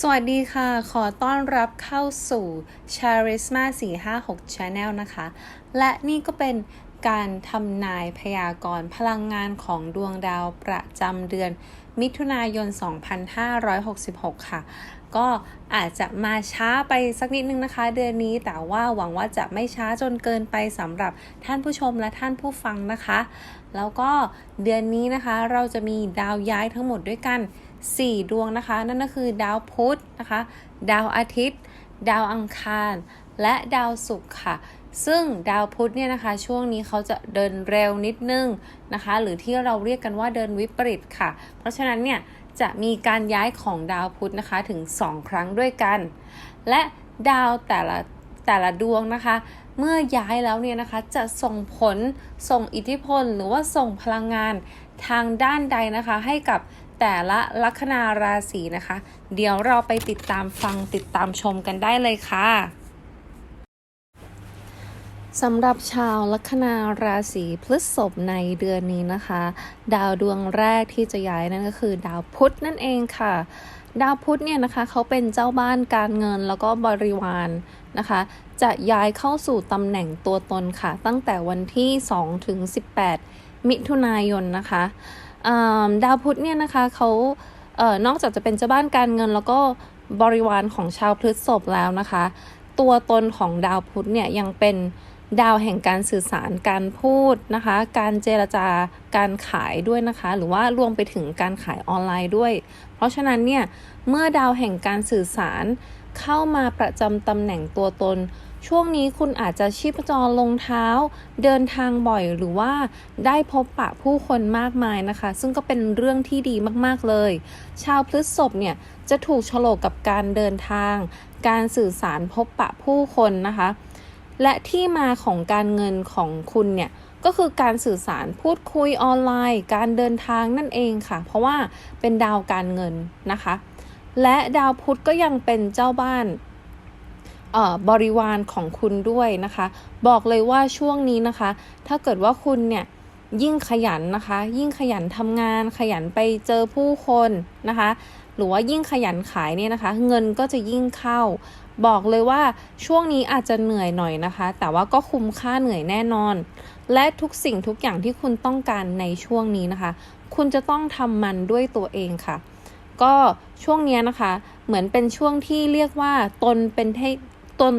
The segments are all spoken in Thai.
สวัสดีค่ะ ขอต้อนรับเข้าสู่ Charisma 456 Channel นะคะ และนี่ก็เป็นการทำนายพยากรณ์พลังงานของดวงดาวประจำเดือน มิถุนายน 2566 ค่ะ ก็อาจจะมาช้าไปสักนิดนึงนะคะ เดือนนี้ แต่ว่าหวังว่าจะไม่ช้าจนเกินไปสำหรับท่านผู้ชมและท่านผู้ฟังนะคะ แล้วก็เดือนนี้นะคะเราจะมีดาวย้ายทั้งหมดด้วยกัน 4 ดวงนะคะ นั่นก็คือดาวพุธนะคะ ดาวอาทิตย์ ดาวอังคาร และดาวศุกร์ค่ะ ซึ่งดาวพุธเนี่ยนะคะ ช่วงนี้เขาจะเดินเร็วนิดนึงนะคะ หรือที่เราเรียกกันว่าเดินวิปริตค่ะ เพราะฉะนั้นเนี่ยจะมีการย้ายของดาวพุธนะคะถึง 2 ครั้งด้วยกัน และดาวแต่ละแต่ละดวงนะคะ เมื่อย้ายแล้วเนี่ยนะคะจะส่งผลส่งอิทธิพล หรือว่าส่งพลังงานทางด้านใดนะคะ ให้กับ แต่ละลัคนาราศีนะคะ เดี๋ยวเราไปติดตามฟังติดตามชมกันได้เลยค่ะสำหรับชาวลัคนาราศีพฤษภในเดือนนี้นะคะ ดาวดวงแรกที่จะย้ายนั่นก็คือ ดาวพุธนั่นเองค่ะ ดาวพุธเนี่ยนะคะเขาเป็นเจ้าบ้านการเงินแล้วก็บริวารนนะคะ จะย้ายเข้าสู่ตำแหน่งตัวตนค่ะ ตั้งแต่วันที่ 2 ถึง 18 มิถุนายนนะคะ ดาวพุธเนี่ยนะคะเขาเอ่อนอกจากจะเป็นเจ้าบ้านการเงิน แล้วก็บริวารของชาวพฤษภแล้วนะคะ ตัวตนของดาวพุธเนี่ยยังเป็นดาวแห่งการสื่อสารการพูดนะคะ การเจรจาการขายด้วยนะคะ หรือว่ารวมไปถึงการขายออนไลน์ด้วย เพราะฉะนั้นเนี่ยเมื่อดาวแห่งการสื่อสารเข้ามาประจำตำแหน่งตัวตน ช่วงนี้คุณอาจจะชีพจรลงเท้า เดินทางบ่อยหรือว่าได้พบปะผู้คนมากมายนะคะ ซึ่งก็เป็นเรื่องที่ดีมากๆเลย ชาวพฤษภเนี่ยจะถูกฉลกกับการเดินทาง การสื่อสารพบปะผู้คนนะคะ และที่มาของการเงินของคุณเนี่ยก็คือการสื่อสารพูดคุยออนไลน์ การเดินทางนั่นเองค่ะ เพราะว่าเป็นดาวการเงินนะคะ และดาวพุธก็ยังเป็นเจ้าบ้าน บริวารของคุณด้วยนะคะ บอกเลยว่าช่วงนี้นะคะ ถ้าเกิดว่าคุณเนี่ยยิ่งขยันนะคะ ยิ่งขยันทำงานขยันไปเจอผู้คนนะคะ หรือว่ายิ่งขยันขายเนี่ยนะคะ เงินก็จะยิ่งเข้า บอกเลยว่าช่วงนี้อาจจะเหนื่อยหน่อยนะคะ แต่ว่าก็คุ้มค่าเหนื่อยแน่นอน และทุกสิ่งทุกอย่างที่คุณต้องการในช่วงนี้นะคะ คุณจะต้องทำมันด้วยตัวเองค่ะ ก็ช่วงนี้นะคะ เหมือนเป็นช่วงที่เรียกว่าตนเป็น ตน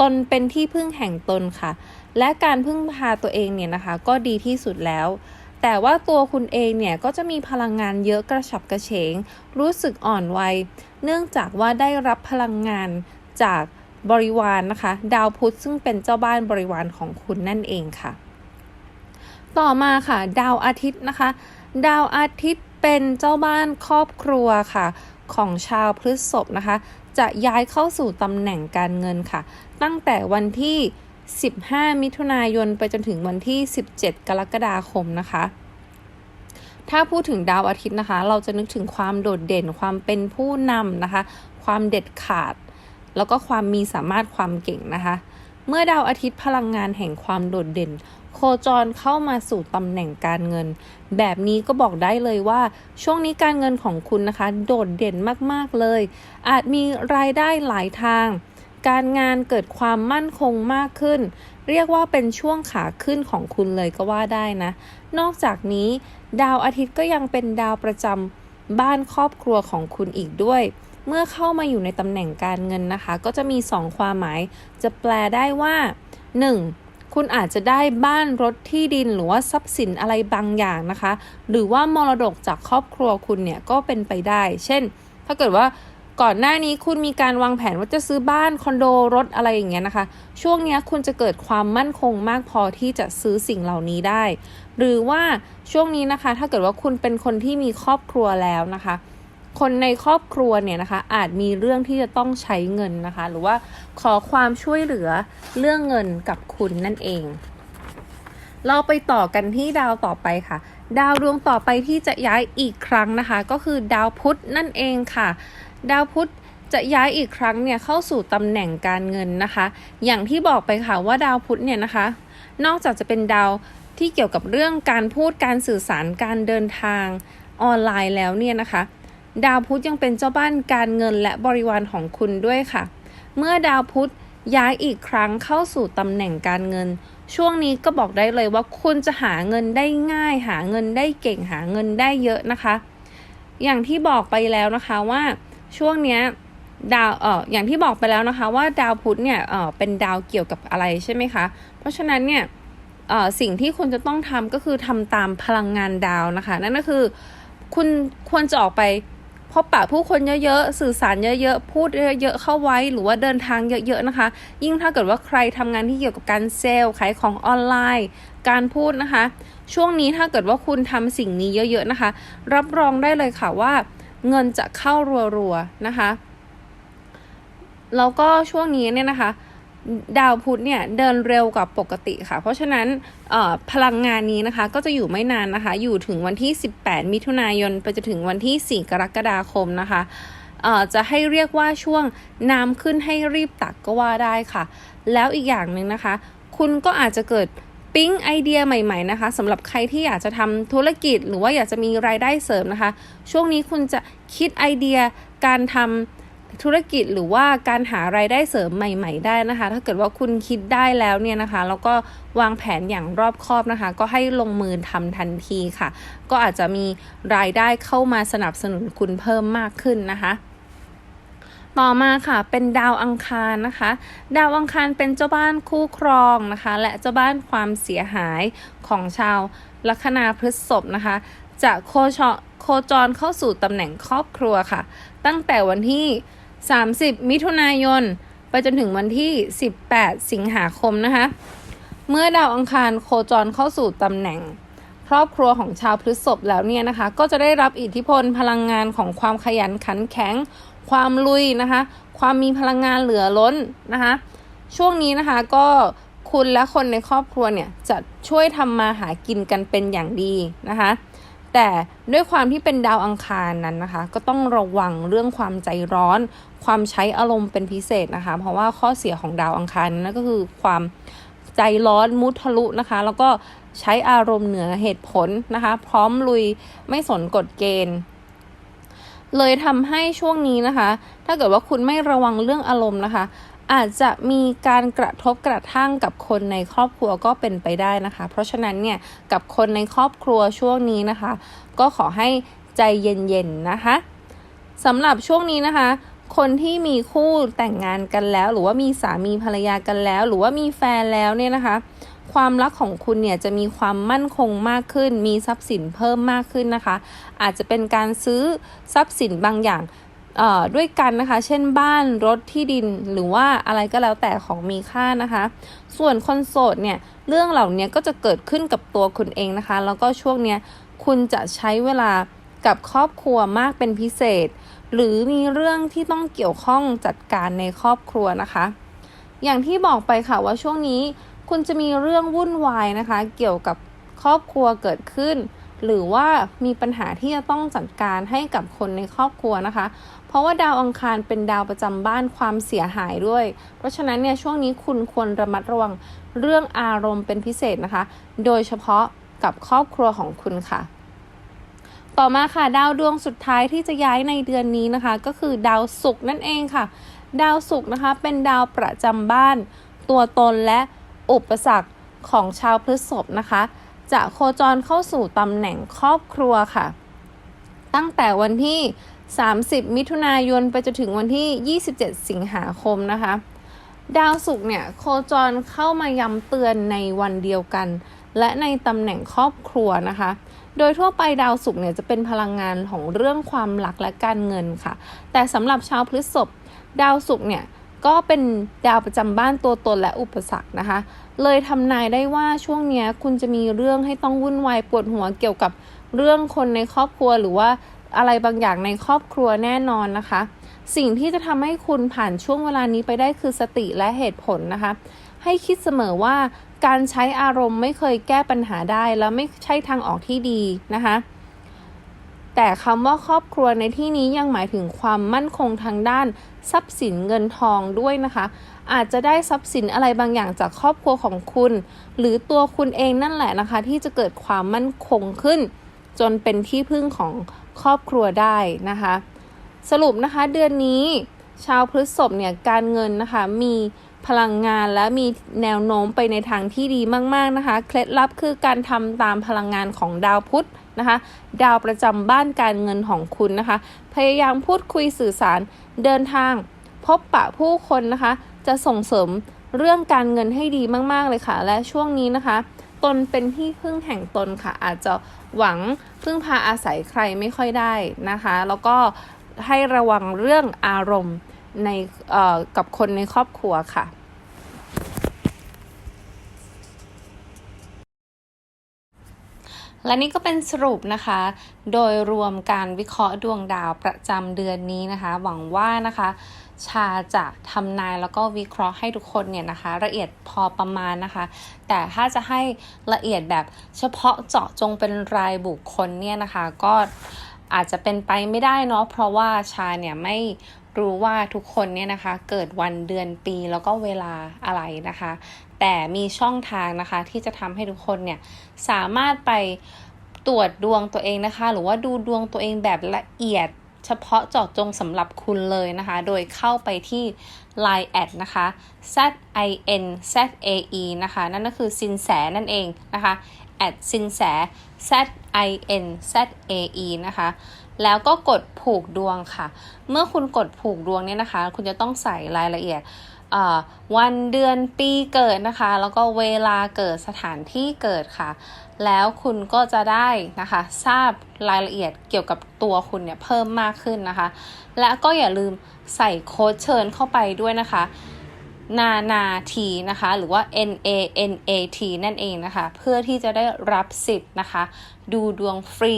ตนเป็นที่พึ่งแห่งตนค่ะ และการพึ่งพาตัวเองเนี่ยนะคะ ก็ดีที่สุดแล้ว แต่ว่าตัวคุณเองเนี่ยก็จะมีพลังงานเยอะกระฉับกระเฉง รู้สึกอ่อนวัย เนื่องจากว่าได้รับพลังงานจากบริวารนนะคะ ดาวพุธซึ่งเป็นเจ้าบ้านบริวารของคุณนั่นเองค่ะ ต่อมาค่ะ ดาวอาทิตย์นะคะ ดาวอาทิตย์เป็นเจ้าบ้านครอบครัวค่ะ ของชาวพฤษภนะคะ จะย้ายเข้าสู่ตำแหน่งการเงินค่ะ ตั้งแต่วันที่ 15 มิถุนายนไปจนถึงวันที่ 17 กรกฎาคมนะคะ ถ้าพูดถึงดาวอาทิตย์นะคะ เราจะนึกถึงความโดดเด่นความเป็นผู้นำนะคะ ความเด็ดขาด แล้วก็ความมีสามารถความเก่งนะคะ เมื่อดาวอาทิตย์พลังงานแห่งความโดดเด่น โคจรเข้ามาสู่ตำแหน่งการเงิน แบบนี้ก็บอกได้เลยว่า ช่วงนี้การเงินของคุณนะคะ โดดเด่นมากๆเลย อาจมีรายได้หลายทาง การงานเกิดความมั่นคงมากขึ้น เรียกว่าเป็นช่วงขาขึ้นของคุณเลยก็ว่าได้นะ นอกจากนี้ ดาวอาทิตย์ก็ยังเป็นดาวประจำบ้านครอบครัวของคุณอีกด้วยเมื่อเข้ามาอยู่ในตำแหน่งการเงินนะคะ ก็จะมี 2 ความหมาย จะแปลได้ว่า 1. คุณอาจจะได้บ้านรถที่ดินหรือว่าทรัพย์สินอะไรบางอย่างนะคะ หรือว่ามรดกจากครอบครัวคุณเนี่ยก็เป็นไปได้ เช่น ถ้าเกิดว่าก่อนหน้านี้คุณมีการวางแผนว่าจะซื้อบ้านคอนโดรถอะไรอย่างเงี้ยนะคะ ช่วงนี้คุณจะเกิดความมั่นคงมากพอที่จะซื้อสิ่งเหล่านี้ได้ หรือว่าช่วงนี้นะคะ ถ้าเกิดว่าคุณเป็นคนที่มีครอบครัวแล้วนะคะ คนในครอบครัวเนี่ยนะคะ อาจมีเรื่องที่จะต้องใช้เงินนะคะ หรือว่าขอความช่วยเหลือเรื่องเงินกับคุณนั่นเอง เราไปต่อกันที่ดาวต่อไปค่ะ ดาวดวงต่อไปที่จะย้ายอีกครั้งนะคะ ก็คือดาวพุธนั่นเองค่ะ ดาวพุธจะย้ายอีกครั้งเนี่ยเข้าสู่ตำแหน่งการเงินนะคะ อย่างที่บอกไปค่ะว่าดาวพุธเนี่ยนะคะ นอกจากจะเป็นดาวที่เกี่ยวกับเรื่องการพูดการสื่อสารการเดินทางออนไลน์แล้วเนี่ยนะคะ ดาวพุธยังเป็นเจ้าบ้านการเงินและบริวารของคุณด้วยค่ะ เมื่อดาวพุธย้ายอีกครั้งเข้าสู่ตำแหน่งการเงิน ช่วงนี้ก็บอกได้เลยว่าคุณจะหาเงินได้ง่าย หาเงินได้เก่งหาเงินได้เยอะนะคะ อย่างที่บอกไปแล้วนะคะว่าช่วงเนี้ยดาวเอออย่างที่บอกไปแล้วนะคะ ว่าดาวพุธเนี่ยเออเป็นดาวเกี่ยวกับอะไรใช่ไหมคะ เพราะฉะนั้นเนี่ยเออสิ่งที่คุณจะต้องทำก็คือทำตามพลังงานดาวนะคะ นั่นก็คือ คุณควรจะออกไป พบปะผู้คนเยอะๆ สื่อสารเยอะๆ พูดเยอะๆ เข้าไว้ หรือว่าเดินทางเยอะๆ นะคะ ยิ่งถ้าเกิดว่าใครทำงานที่เกี่ยวกับการเซลล์ ขายของออนไลน์ การพูดนะคะ ช่วงนี้ถ้าเกิดว่าคุณทำสิ่งนี้เยอะๆ นะคะ รับรองได้เลยค่ะว่า เงินจะเข้ารัวๆ นะคะ แล้วก็ช่วงนี้เนี่ยนะคะ ดาวพุธเนี่ยเดินเร็วกว่าปกติค่ะ เพราะฉะนั้นพลังงานนี้นะคะก็จะอยู่ไม่นานนะคะ อยู่ถึงวันที่ 18 มิถุนายนไปจนถึงวันที่ 4 กรกฎาคมนะคะจะให้เรียกว่าช่วงน้ำขึ้นให้รีบตักก็ว่าได้ค่ะ แล้วอีกอย่างหนึ่งนะคะ คุณก็อาจจะเกิดปิ๊งไอเดียใหม่ๆนะคะสำหรับใครที่อยากจะทำธุรกิจหรือว่าอยากจะมีรายได้เสริมนะคะ ช่วงนี้คุณจะคิดไอเดียการทำ ธุรกิจหรือว่าการหารายได้เสริมใหม่ ๆ ได้นะคะ ถ้าเกิดว่าคุณคิดได้แล้วเนี่ยนะคะ แล้วก็วางแผนอย่างรอบคอบนะคะ ก็ให้ลงมือทำทันทีค่ะ ก็อาจจะมีรายได้เข้ามาสนับสนุนคุณเพิ่มมากขึ้นนะคะต่อมาค่ะเป็นดาวอังคารนะคะ ดาวอังคารเป็นเจ้าบ้านคู่ครองนะคะ และเจ้าบ้านความเสียหายของชาวลัคนาพฤษภนะคะ จะโคจรเข้าสู่ตำแหน่งครอบครัวค่ะ ตั้งแต่วันที่ 30 มิถุนายน ไปจนถึงวันที่ 18 สิงหาคมนะคะ เมื่อดาวอังคารโคจรเข้าสู่ตำแหน่ง ครอบครัวของชาวพฤษภแล้วเนี่ยนะคะ ก็จะได้รับอิทธิพลพลังงานของความขยันขันแข็ง ความลุยนะคะ ความมีพลังงานเหลือล้นนะคะ ช่วงนี้นะคะก็คุณและคนในครอบครัวเนี่ยจะช่วยทำมาหากินกันเป็นอย่างดีนะคะ แต่ด้วยความที่เป็นดาวอังคารนั้นนะคะ ก็ต้องระวังเรื่องความใจร้อน ความใช้อารมณ์เป็นพิเศษนะคะ เพราะว่าข้อเสียของดาวอังคารนั่นก็คือความใจร้อนมุทะลุนะคะ แล้วก็ใช้อารมณ์เหนือเหตุผลนะคะ พร้อมลุยไม่สนกฎเกณฑ์เลยทำให้ช่วงนี้นะคะ ถ้าเกิดว่าคุณไม่ระวังเรื่องอารมณ์นะคะ อาจจะมีการกระทบกระทั่งกับคนในครอบครัวก็เป็นไปได้นะคะ เพราะฉะนั้นเนี่ยกับคนในครอบครัวช่วงนี้นะคะ ก็ขอให้ใจเย็นๆนะคะสำหรับช่วงนี้นะคะ คนที่มีคู่แต่งงานกันแล้ว หรือว่ามีสามีภรรยากันแล้ว หรือว่ามีแฟนแล้วเนี่ยนะคะ ความรักของคุณเนี่ยจะมีความมั่นคงมากขึ้น มีทรัพย์สินเพิ่มมากขึ้นนะคะ อาจจะเป็นการซื้อทรัพย์สินบางอย่าง ด้วยกันนะคะ เช่นบ้านรถที่ดินหรือว่าอะไรก็แล้วแต่ของมีค่านะคะ ส่วนคนโสดเนี่ยเรื่องเหล่านี้ก็จะเกิดขึ้นกับตัวคุณเองนะคะ แล้วก็ช่วงนี้คุณจะใช้เวลากับครอบครัวมากเป็นพิเศษ หรือมีเรื่องที่ต้องเกี่ยวข้องจัดการในครอบครัวนะคะ อย่างที่บอกไปค่ะว่าช่วงนี้คุณจะมีเรื่องวุ่นวายนะคะ เกี่ยวกับครอบครัวเกิดขึ้น หรือว่ามีปัญหาที่จะต้องจัดการให้กับคนในครอบครัวนะคะ ราะว่าดาวอังคารเป็นดาวประจำบ้านความเสียหายด้วย เพราะฉะนั้นเนี่ยช่วงนี้คุณควรระมัดระวังเรื่องอารมณ์เป็นพิเศษนะคะ โดยเฉพาะกับครอบครัวของคุณค่ะ ต่อมาค่ะดาวดวงสุดท้ายที่จะย้ายในเดือนนี้นะคะ ก็คือดาวศุกร์นั่นเองค่ะ ดาวศุกร์นะคะเป็นดาวประจำบ้าน ตัวตนและอุปสรรคของชาวพฤษภนะคะ จะโคจรเข้าสู่ตำแหน่งครอบครัวค่ะ ตั้งแต่วันที่ 30 มิถุนายนไปจนถึงวันที่ 27 สิงหาคมนะคะ ดาวศุกร์เนี่ยโคจรเข้ามาย้ำเตือนในวันเดียวกัน และในตำแหน่งครอบครัวนะคะ โดยทั่วไปดาวศุกร์เนี่ยจะเป็นพลังงานของเรื่องความรักและการเงินค่ะ แต่สำหรับชาวพฤษภดาวศุกร์เนี่ยก็เป็นดาวประจำบ้านตัวตนและอุปสรรคนะคะ เลยทำนายได้ว่าช่วงนี้คุณจะมีเรื่องให้ต้องวุ่นวายปวดหัวเกี่ยวกับเรื่องคนในครอบครัวหรือว่า อะไรบางอย่างในครอบครัวแน่นอนนะคะ สิ่งที่จะทำให้คุณผ่านช่วงเวลานี้ไปได้คือสติและเหตุผลนะคะ ให้คิดเสมอว่าการใช้อารมณ์ไม่เคยแก้ปัญหาได้ แล้วไม่ใช่ทางออกที่ดีนะคะ แต่คำว่าครอบครัวในที่นี้ยังหมายถึงความมั่นคงทางด้านทรัพย์สินเงินทองด้วยนะคะ อาจจะได้ทรัพย์สินอะไรบางอย่างจากครอบครัวของคุณ หรือตัวคุณเองนั่นแหละนะคะ ที่จะเกิดความมั่นคงขึ้น จนเป็นที่พึ่งของ ครอบครัวได้นะคะ สรุปนะคะเดือนนี้ชาวพฤษภเนี่ยการเงินนะคะมีพลังงานและมีแนวโน้มไปในทางที่ดีมากๆนะคะ เคล็ดลับคือการทำตามพลังงานของดาวพุธนะคะ ดาวประจำบ้านการเงินของคุณนะคะ พยายามพูดคุยสื่อสารเดินทาง พบปะผู้คนนะคะ จะส่งเสริมเรื่องการเงินให้ดีมากๆเลยค่ะ และช่วงนี้นะคะ ตนเป็นที่พึ่งแห่งตนค่ะ อาจจะหวังพึ่งพาอาศัยใครไม่ค่อยได้นะคะ แล้วก็ให้ระวังเรื่องอารมณ์ในกับคนในครอบครัวค่ะและนี่ก็เป็นสรุปนะคะ โดยรวมการวิเคราะห์ดวงดาวประจำเดือนนี้นะคะ หวังว่านะคะ ชาจะทำนายแล้วก็วิเคราะห์ให้ทุกคนเนี่ยนะคะ ละเอียดพอประมาณนะคะ แต่ถ้าจะให้ละเอียดแบบเฉพาะเจาะจงเป็นรายบุคคลเนี่ยนะคะ ก็อาจจะเป็นไปไม่ได้เนาะเพราะว่าชาเนี่ยไม่รู้ว่าทุกคนเนี่ยนะคะ เกิดวันเดือนปีแล้วก็เวลาอะไรนะคะ แต่มีช่องทางนะคะที่จะทำให้ทุกคนเนี่ยสามารถไปตรวจดวงตัวเองนะคะ หรือว่าดูดวงตัวเองแบบละเอียด เฉพาะเจาะจงสำหรับคุณเลยนะคะ โดยเข้าไปที่ Line แอดนะคะ z i n z a e นะคะ นั่นก็คือสินแสนั่นเองนะคะแอดสินแส z i n z a e นะคะแล้วก็กดผูกดวงค่ะ เมื่อคุณกดผูกดวงเนี่ยนะคะ คุณจะต้องใส่รายละเอียดวันเดือนปีเกิดนะคะ แล้วก็เวลาเกิดสถานที่เกิดค่ะ แล้วคุณก็จะได้นะคะทราบรายละเอียดเกี่ยวกับตัวคุณเนี่ยเพิ่มมากขึ้นนะคะ และก็อย่าลืมใส่โค้ดเชิญเข้าไปด้วยนะคะนานาทีนะคะ หรือว่า N A N A T นั่นเองนะคะ เพื่อที่จะได้รับสิทธิ์นะคะ ดูดวงฟรี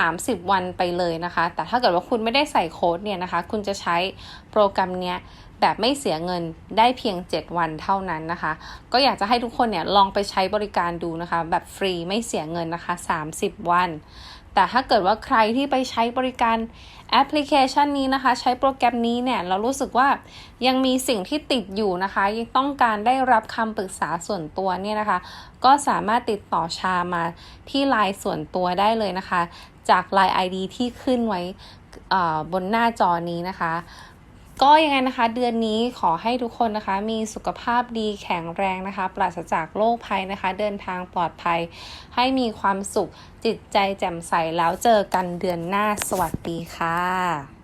30 วันไปเลยนะคะ แต่ถ้าเกิดว่าคุณไม่ได้ใส่โค้ดเนี่ยนะคะ คุณจะใช้โปรแกรมเนี้ยแบบไม่เสียเงินได้เพียง 7 วันเท่านั้นนะคะ ก็อยากจะให้ทุกคนเนี่ยลองไปใช้บริการดูนะคะ แบบฟรีไม่เสียเงินนะคะ 30 วัน แต่ถ้าเกิดว่าใครที่ไปใช้บริการ แอปพลิเคชันนี้นะคะ ใช้โปรแกรมนี้เนี่ยเรารู้สึกว่ายังมีสิ่งที่ติดอยู่นะคะยังต้องการได้รับคำปรึกษาส่วนตัวเนี่ยนะคะ ก็สามารถติดต่อชามาที่ไลน์ส่วนตัวได้เลยนะคะ จากไลน์ ID ที่ขึ้นไว้บนหน้าจอนี้นะคะ ก็ยังไงนะคะเดือนนี้ขอให้ทุกคนนะคะ มีสุขภาพดีแข็งแรงนะคะ ปราศจากโรคภัยนะคะ เดินทางปลอดภัย ให้มีความสุขจิตใจแจ่มใสแล้วเจอกันเดือนหน้าสวัสดีค่ะ